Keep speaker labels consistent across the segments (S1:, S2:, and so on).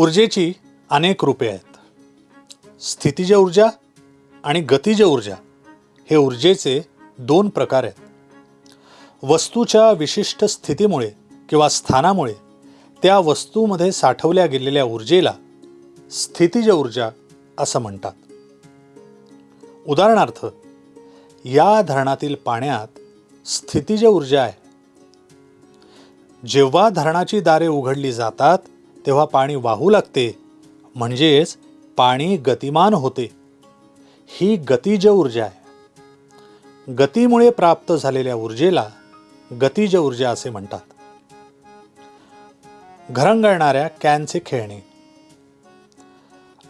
S1: ऊर्जेची अनेक रूपे आहेत. स्थितीज ऊर्जा आणि गतिज ऊर्जा हे ऊर्जेचे दोन प्रकार आहेत. वस्तूच्या विशिष्ट स्थितीमुळे किंवा स्थानामुळे त्या वस्तूमध्ये साठवल्या गेलेल्या ऊर्जेला स्थितीज ऊर्जा असं म्हणतात. उदाहरणार्थ या धरणातील पाण्यात स्थितीज ऊर्जा आहे. जेव्हा धरणाची दारे उघडली जातात तेव्हा पाणी वाहू लागते. म्हणजेच पाणी गतिमान होते. ही गतिज ऊर्जा आहे. गतीमुळे प्राप्त झालेल्या ऊर्जेला गतिज ऊर्जा असे म्हणतात. घरंगळणाऱ्या कॅनचे खेळणे.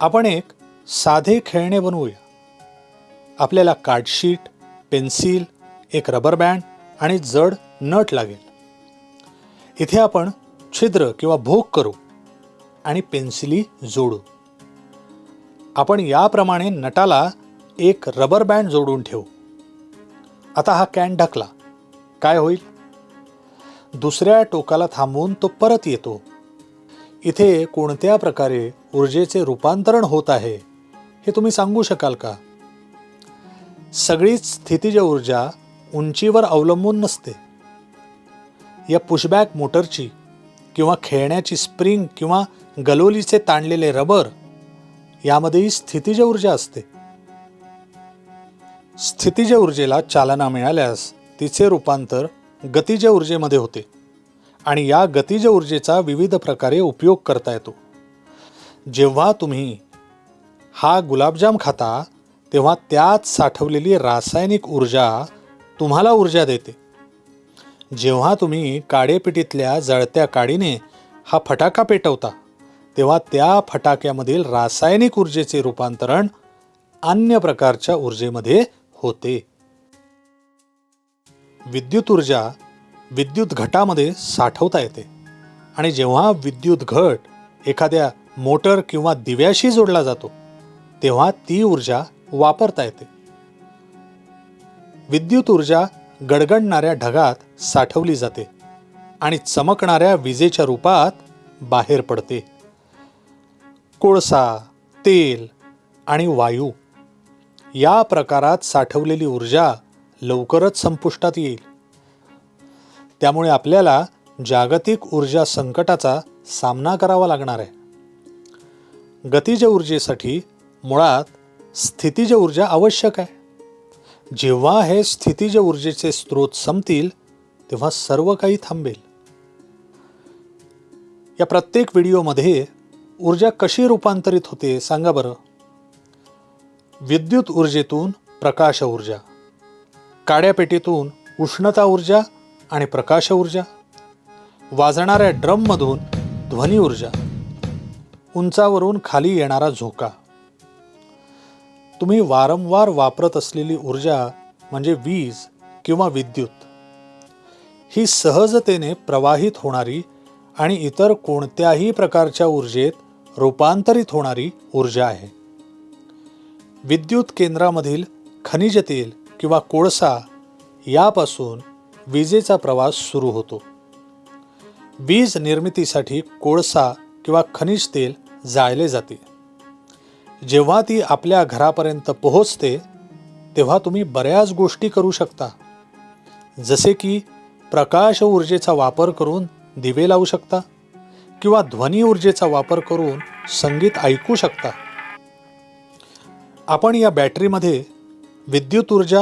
S1: आपण एक साधे खेळणे बनवूया. आपल्याला कार्डशीट पेन्सिल एक रबर बँड आणि जड नट लागेल. इथे आपण छिद्र किंवा भोग करू. आणि पेन्सिली जोडू. आपण याप्रमाणे नटाला एक रबर बँड जोडून ठेवू. आता हा कॅन ढकला. काय होईल? दुसऱ्या टोकाला थांबवून तो परत येतो. इथे कोणत्या प्रकारे ऊर्जेचे रूपांतरण होत आहे हे तुम्ही सांगू शकाल का? सगळीच स्थितीज ऊर्जा उंचीवर अवलंबून नसते. या पुशबॅक मोटरची किंवा खेळण्याची स्प्रिंग किंवा गलोलीचे ताणलेले रबर यामध्येही स्थितीज ऊर्जा असते. स्थितीज ऊर्जेला चालना मिळाल्यास तिचे रूपांतर गतिज ऊर्जेमध्ये होते आणि या गतिज ऊर्जेचा विविध प्रकारे उपयोग करता येतो. जेव्हा तुम्ही हा गुलाबजाम खाता तेव्हा त्यात साठवलेली रासायनिक ऊर्जा तुम्हाला ऊर्जा देते. जेव्हा तुम्ही काडेपिटीतल्या जळत्या काडीने हा फटाका पेटवता तेव्हा त्या फटाक्यामधील रासायनिक ऊर्जेचे रूपांतरण अन्य प्रकारच्या ऊर्जेमध्ये होते. विद्युत ऊर्जा विद्युत घटामध्ये साठवता येते आणि जेव्हा विद्युत घट एखाद्या मोटर किंवा दिव्याशी जोडला जातो तेव्हा ती ऊर्जा वापरता येते. विद्युत ऊर्जा गडगडणाऱ्या ढगात साठवली जाते आणि चमकणाऱ्या विजेच्या रूपात बाहेर पडते. कोळसा तेल आणि वायू या प्रकारात साठवलेली ऊर्जा लवकरच संपुष्टात येईल. त्यामुळे आपल्याला जागतिक ऊर्जा संकटाचा सामना करावा लागणार आहे. गतिज ऊर्जेसाठी मुळात स्थितीज ऊर्जा आवश्यक आहे. जेव्हा हे स्थितीज ऊर्जेचे स्रोत संपतील तेव्हा सर्व काही थांबेल. या प्रत्येक व्हिडिओमध्ये ऊर्जा कशी रूपांतरित होते सांगा बरं. विद्युत ऊर्जेतून प्रकाश ऊर्जा काड्या पेटीतून उष्णता ऊर्जा आणि प्रकाश ऊर्जा वाजणाऱ्या ड्रममधून ध्वनी ऊर्जा उंचावरून खाली येणारा झोका. तुम्ही वारंवार वापरत असलेली ऊर्जा म्हणजे वीज किंवा विद्युत. ही सहजतेने प्रवाहित होणारी आणि इतर कोणत्याही प्रकारच्या ऊर्जेत रूपांतरित होणारी ऊर्जा आहे. विद्युत केंद्रामधील खनिज तेल किंवा कोळसा यापासून विजेचा प्रवास सुरू होतो. वीज निर्मितीसाठी कोळसा किंवा खनिज तेल जाळले जाते. जेव्हा ती आपल्या घरापर्यंत पोहोचते तेव्हा तुम्ही बऱ्याच गोष्टी करू शकता. जसे की प्रकाश ऊर्जेचा वापर करून दिवे लावू शकता किंवा ध्वनी ऊर्जेचा वापर करून संगीत ऐकू शकता. आपण या बॅटरीमध्ये विद्युत ऊर्जा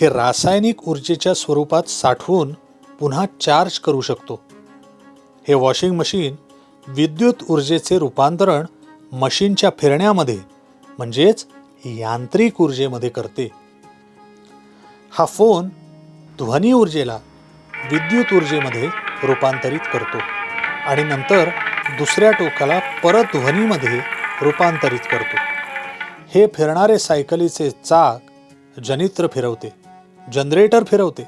S1: हे रासायनिक ऊर्जेच्या स्वरूपात साठवून पुन्हा चार्ज करू शकतो. हे वॉशिंग मशीन विद्युत ऊर्जेचे रूपांतरण मशीनच्या फिरण्यामध्ये म्हणजेच यांत्रिक ऊर्जेमध्ये करते. हा फोन ध्वनी ऊर्जेला विद्युत ऊर्जेमध्ये रूपांतरित करतो आणि नंतर दुसऱ्या टोकाला परत ध्वनीमध्ये रूपांतरित करतो. हे फिरणारे सायकलीचे चाक जनित्र फिरवते जनरेटर फिरवते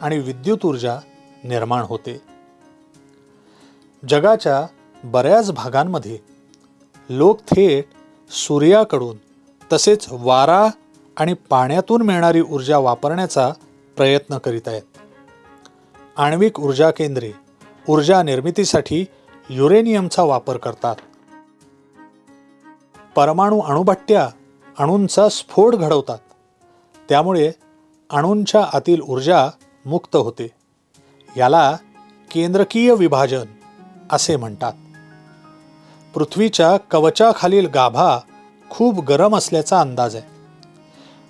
S1: आणि विद्युत ऊर्जा निर्माण होते. जगाच्या बऱ्याच भागांमध्ये लोक थेट सूर्याकडून तसेच वारा आणि पाण्यातून मिळणारी ऊर्जा वापरण्याचा प्रयत्न करीत आहेत. आण्विक ऊर्जा केंद्रे ऊर्जा निर्मितीसाठी युरेनियमचा वापर करतात. परमाणू अणुभट्ट्या अणूंचा स्फोट घडवतात. त्यामुळे अणूंच्या आतील ऊर्जा मुक्त होते. याला केंद्रकीय विभाजन असे म्हणतात. पृथ्वीच्या कवचाखालील गाभा खूप गरम असल्याचा अंदाज आहे.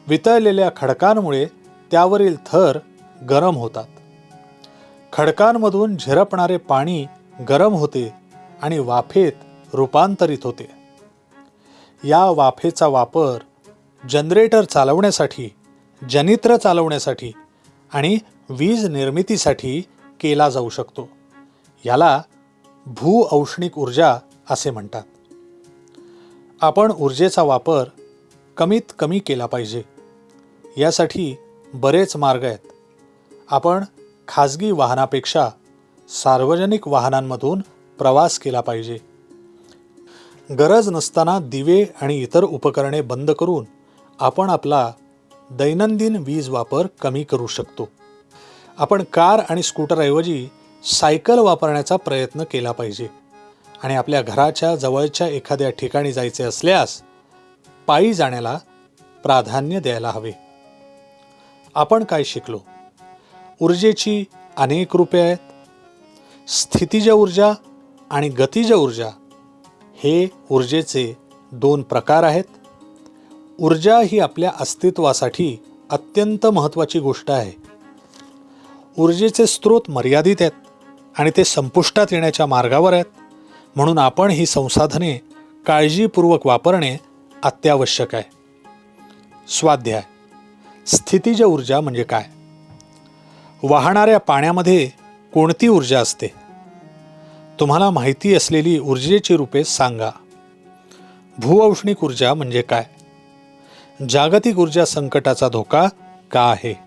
S1: वितळलेल्या खडकांमुळे त्यावरील थर गरम होतात. खडकांमधून झिरपणारे पाणी गरम होते आणि वाफेत रूपांतरित होते. या वाफेचा वापर जनरेटर चालवण्यासाठी जनित्र चालवण्यासाठी आणि वीज निर्मितीसाठी केला जाऊ शकतो. याला भूऔष्णिक ऊर्जा असे म्हणतात. आपण ऊर्जेचा वापर कमीत कमी केला पाहिजे. यासाठी बरेच मार्ग आहेत. आपण खाजगी वाहनापेक्षा सार्वजनिक वाहनांमधून प्रवास केला पाहिजे. गरज नसताना दिवे आणि इतर उपकरणे बंद करून आपण आपला दैनंदिन वीज वापर कमी करू शकतो. आपण कार आणि स्कूटरऐवजी सायकल वापरण्याचा प्रयत्न केला पाहिजे. आणि आपल्या घराच्या जवळच्या एखाद्या ठिकाणी जायचे असल्यास पायी जाण्याला प्राधान्य द्यायला हवे. आपण काय शिकलो? ऊर्जेची अनेक रूपे आहेत. स्थितीज ऊर्जा आणि गतिज ऊर्जा हे ऊर्जेचे दोन प्रकार आहेत. ऊर्जा ही आपल्या अस्तित्वासाठी अत्यंत महत्त्वाची गोष्ट आहे. ऊर्जेचे स्रोत मर्यादित आहेत आणि ते संपुष्टात येण्याच्या मार्गावर आहेत. म्हणून आपण ही संसाधने काळजीपूर्वक वापरणे अत्यावश्यक आहे. स्वाध्याय. स्थितीज ऊर्जा म्हणजे काय? वाहणाऱ्या पाण्यामध्ये कोणती ऊर्जा असते? तुम्हाला माहिती असलेली ऊर्जेची रूपे सांगा. भूऔष्णिक ऊर्जा म्हणजे काय? जागतिक ऊर्जा संकटाचा धोका का आहे?